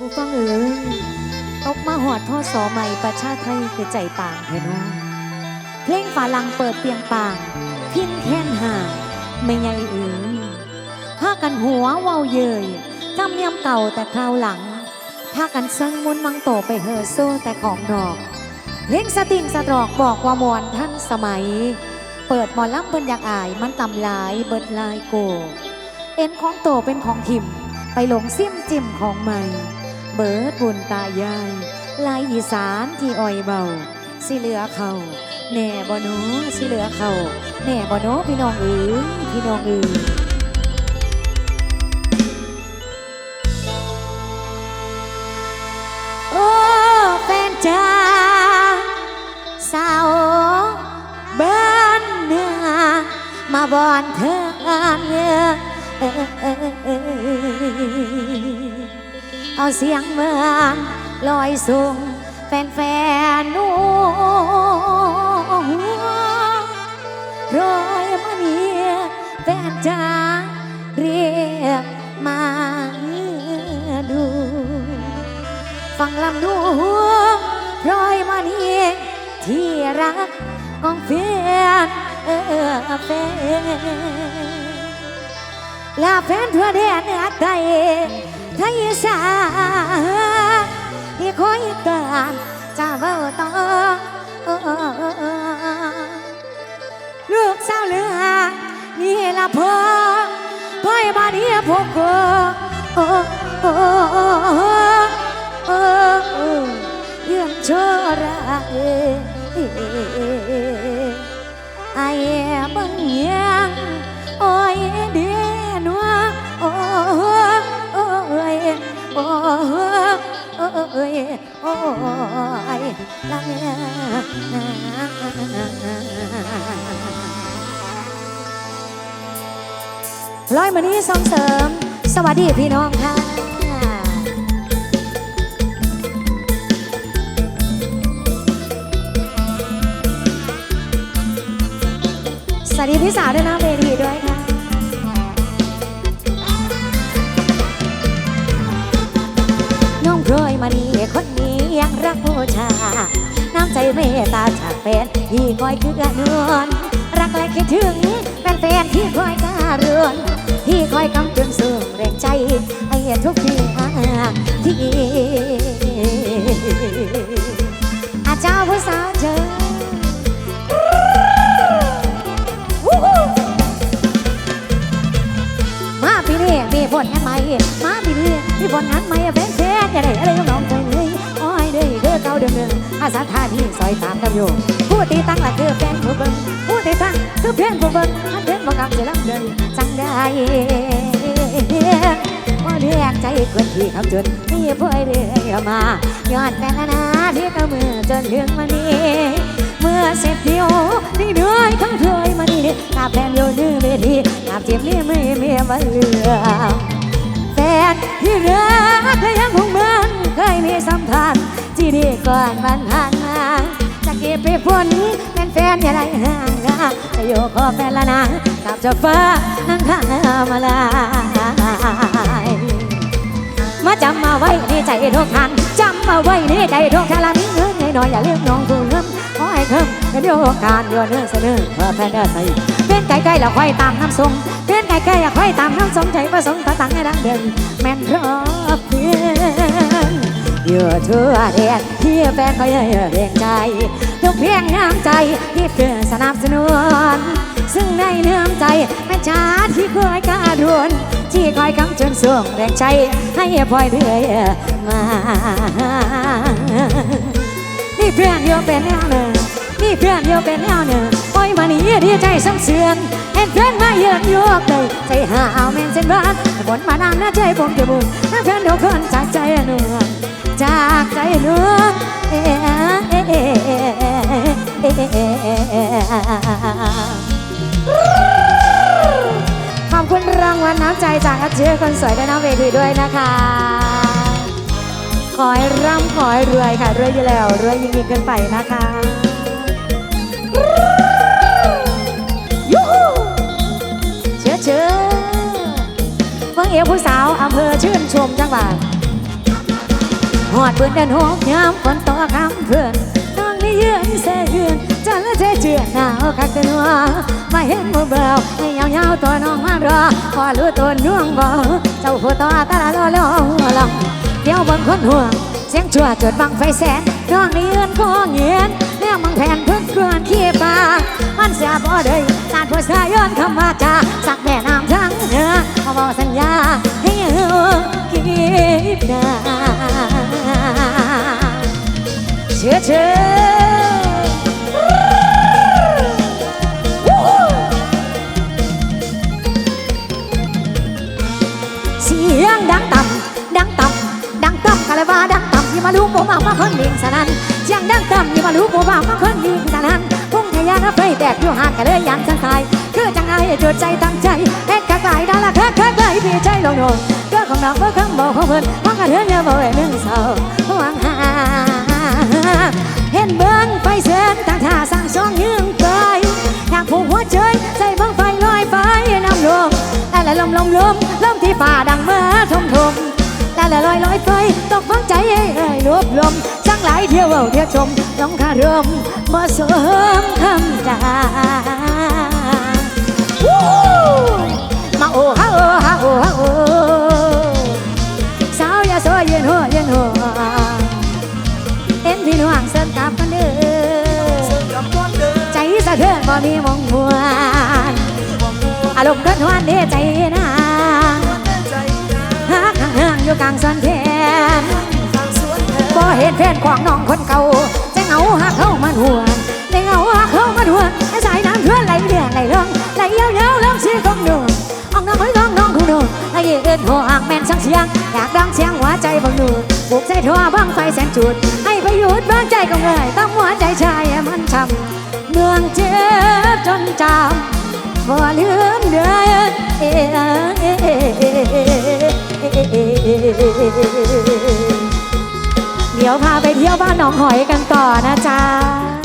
ผู้ฟังเอ๋ยตกมาหอดพ่อสอใหม่ประชาไทยคือใจต่างเถอะเน้องเพลงฝาลังเปิดเปียงปางพินแค้นห่างไม่ไงเอ๋ยพากันหัวเว้าเยยจำยำเก่าแต่คราวหลังพากันเซิงมุนมังโตไปเฮอโซ่แต่ของนอกเพลงสติงสตรอกบอกว่ามวนท่านสมัย เปิดมอลำเบิ่นอยากอายมันตำหลายเบิดลายโก เอ็นของโตเป็นของทิมไปหลงซิมจิ้มของใหม่ เบิดบุญตายายลายอีสานที่อ่อยเบา สิเหลือเขาแน่บ่หนูสิเหลือเขาแน่บ่หนูพี่น้องเอ๋ยพี่น้องเอ๋ยโอ้แฟนจ้าสาวบ้านเนื้อมาบอนเธอเนื้อ เอาเสียงเมืองลอยสูงแฟนๆนูรอยมาเนียแฟนจ้าเรียกมาดู ฟังลำดวงพรอยมาเนียที่รักของแฟนเออแฟนลาแฟนทั่วแดนเหนือใต้ ไทยอีสาที่คอยการจะเบาต่อลูกสาวเหลือนี่ละพ่อพ่อยมาเดียพกกูโอ้โอ้โอ้ยืนชั่วรักไโอ้ยลังร้อยมานี้ส่งเสริม สวัสดีพี่น้องค่ะสวัสดีพี่สาวด้วยนะ คนนี้ยังรักผู้ชา น้ำใจเมตตาจากแฟนที่คอยคือกันนรักและคิดถึงแฟนๆที่คอยกาเรือนที่คอยกำจุนสูงแรงใจให้ทุกทีที่อาเจ้าผู้สาวเจอมาปีนี้มีผลงานใหม่มาปีนี้มีผลงานใหม่แฟนแฟนอย่าได้อะไรกั ดิมเดิมอาสาท่าที่ซอยตามกันอยู่ผู้ตีตั้งหลักคือแฟนผู้เบิ่งผู้ตีตั้งคือเพื่อนผู้เบิ่งถ้าเพื่อนบอกกับจะรับเดินจังได้ว่าเรียกใจเกินที่คำจุดนี่พ่อยเรื่อยมายอดแฟนนะนะที่ตะมือจนเรื่องมานี้ เมื่อเสร็จเดียวที่เหนื่อยทั้งเพลยมานี่กาแฟนโยนือเวทีกาบเจ็บนี่ไม่เมียมาเหลือแฟนที่รักก็ยังคงเหมือนเคยมีสัมพันธ์ ที่ดีก่อนมันห่างมาจะเก็บไปฝนเป็นแฟนอย่าได้ห่างนะจะอยู่ขอแฟนละนะกับเจ้าฟ้านั่งข้างมาลายมาจำมาไว้ในใจทุกท่านจำมาไว้ในใจทุกท่านละมีเงินน้อยอย่าลืมน้องผู้เงินขอให้เพิ่มเป็นโอกาสยอดเนื้อเสนอเพื่อแฟนเด้อใส่เป็นไก่ไก่แล้วค่อยตามน้ำส้มเป็นไก่ไก่อย่าค่อยตามน้ำส้มใจประสงค์ตาตังให้ดังเดินแม่นเพรอ อยู่ทั่วแดนที่แฟนเขาเยอะเรียงใจ ทุกเพียงน้ำใจที่เพื่อสนับสนุน ซึ่งในเนื่อใจแม่จ้าที่คอยการุนที่คอยกำจนส่วงแรงใจให้พลอยเรื่อยมา นี่เพื่อนเดียเป็นแนวหนึ่งนี่เพื่อนเดียเป็นแนวหนึ่งปล่อยมานีดีใจสังเสือนเห็นเพื่อนมาเยือนโยกเลยใจหาเอาแม่นเส้นบ้านฝนมานานนะใจผมจะบุญถ้าเพื่อนเดียวคนจากใจหนุ่ม จากใจหนุ่มเอ๊ะเอ๊ะเอ๊ะเอ๊ะเอ๊ะขอบคุณรางวัลน้ำใจจากอาเจือคนสวยด้านหน้าเวทีด้วยนะคะ ขอให้ร่ำขอให้รวยค่ะรวยอยู่แล้วรวยยิ่งยิ่งขึ้นไปนะคะยูฮูเชื่อเชื่อเมื่อเอวผู้สาวอำเภอชื่นชมจังหวัด หอดเบื่อเดินหกยามฝนตกคำเพื่อนน้องนี่ยืนเสยืนจะละเจเจือหนาวคักกันว่ามาเห็นมือเบาให้ยาวๆตัวน้องมารอพอรู้ตัวน่วงบ่เจ้าผู้ต่อตาละล้อลอหัวลำเดี๋ยวบนคนห่วงเสียงชั่วจดบังไฟแสนน้องนี่ยืนคอเงียนแม่มังแผ่นเพื่อนกวนขี้ปลามันเสียบ่ได้สาดผู้ชายย้อนคำว่าจาสักแม่น้ำทั้งเนื้อเขาบอกสัญญาให้เออคิดได้ เชื่อเชื่อเสียงดังต่ำดังต่ำดังต่ำกะเลยว่าดังต่ำที่มาลูกผมเอามาคนลิงสนั่นเสียงดังต่ำที่มาลูกผมเอามาคนลิงสนั่นพุ่งทะยาน รถไฟแตกอยู่ห่างกันเลยยันสังสายคือจังไงจดใจตั้งใจเฮ็ดกะไก่ดาละคักคักไก่พี่ใจลงโดนก็ของน้องก็คำบอกของเพิ่นฟังกันเถื่อนอย่าบ่อยเรื่องเศร้าหวังหาเห็นเบิ้งไฟเสียงตั้งท่าสร้างช่องยืงไปอยากผูกหัวใจใส่เบิ้งไฟลอยไปน้ำลมแต่ละลมลมลมลมที่ฝ่าดังเมื่อทมทมแต่ละลอยลอยไฟตกฟังใจเอ้ยเอ้ยรวบรวมช่างหลายเที่ยวเว้าเที่ยวชมลองคารมมาเสริมคำจาวู้มา อารมณ์เกินหวานเดใจนางฮักห่างอยู่กลางสวนแทนบ่เห็นแฟนของน้องคนเก่าจะเหงาหักเข้ามาหวนได้เหงาหักเข้ามาหวนให้สายน้ำเพื่อนไหลเดือดไหลเรื่องไหลเยาเรื่องเสียงของหนูออกน้องเฮ้ยน้องน้องคุณหนูไอ้เอิ้นหัวอ่างแม่นสังเสียงอยากดังเสียงหัวใจบังหนูบุกใจทั่วบ้างไฟแสนจุดให้ไปหยุดบ้างใจก็เงยต้องหัวใจชายมันช้ำเมืองเจ็บจนจำบ่ลืมเด้ เดี๋ยวพาไปเที่ยวบ้านหนองหอยกันต่อนะจ๊ะ